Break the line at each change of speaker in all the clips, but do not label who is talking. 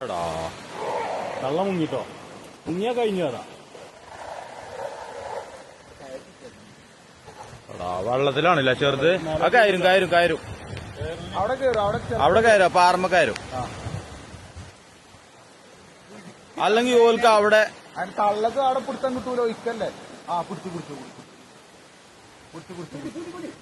എടാ
കള്ളം മുങ്ങിട്ടോ മുങ്ങിയാ കഴിഞ്ഞു അതാ
എടാ വെള്ളത്തിലാണല്ലേ ചെറുത്? ആ കയറും കയറും കയറും.
അവിടെ കയറും അവിടെ
അവിടെ കയറും പാർമ കയറും. അല്ലെങ്കിൽ ഓൽക്ക് അവിടെ
തള്ളക്ക് അവിടെ പിടുത്തം കിട്ടൂലോ ഇക്കല്ലേ ആ പിടിച്ചു പിടിച്ചു പിടിച്ചു. പിടിച്ചു പിടിച്ചു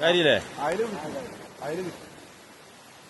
കാര്യല്ലേ
അതിൽ അതിൽ പിടിച്ചു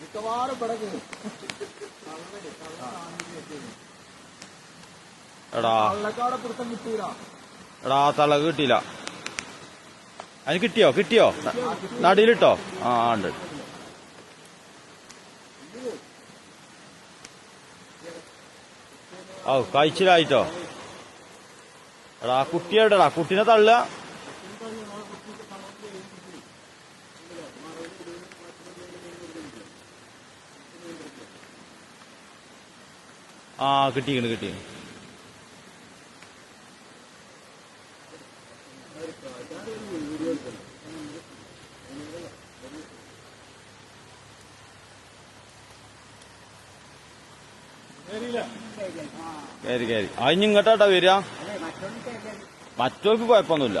മിക്കവാറും കയറും
എടാ.
കള്ളക്കാടെ പിടുത്തം കിട്ടൂല.
എടാ തളക് കിട്ടിയില്ല. അതിന് കിട്ടിയോ? കിട്ടിയോ? നടിയിലിട്ടോ? ആ ഉണ്ട്. ഓ കഴിച്ചിലായിട്ടോ? എടാ കുട്ടിയോടാ എവിടെടാ കുട്ടീനെ തള്ളുക. ആ കിട്ടിക്കണ് കിട്ടി കയറി കയറി അതിന് ഇങ്ങോട്ടാട്ടാ വരിക. മറ്റോർക്ക് കുഴപ്പമൊന്നുമില്ല.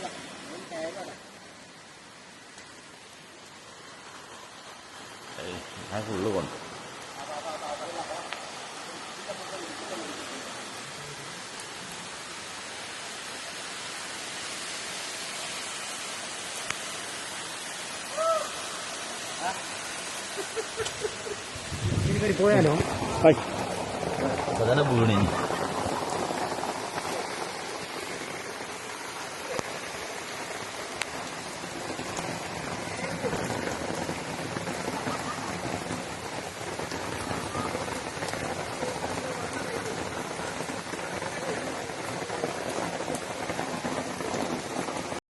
ഏയ്, ഞാൻ ഫുള്ള് കൊണ്ട്
പോയാലോ
അപ്പൊ തന്നെ വീണി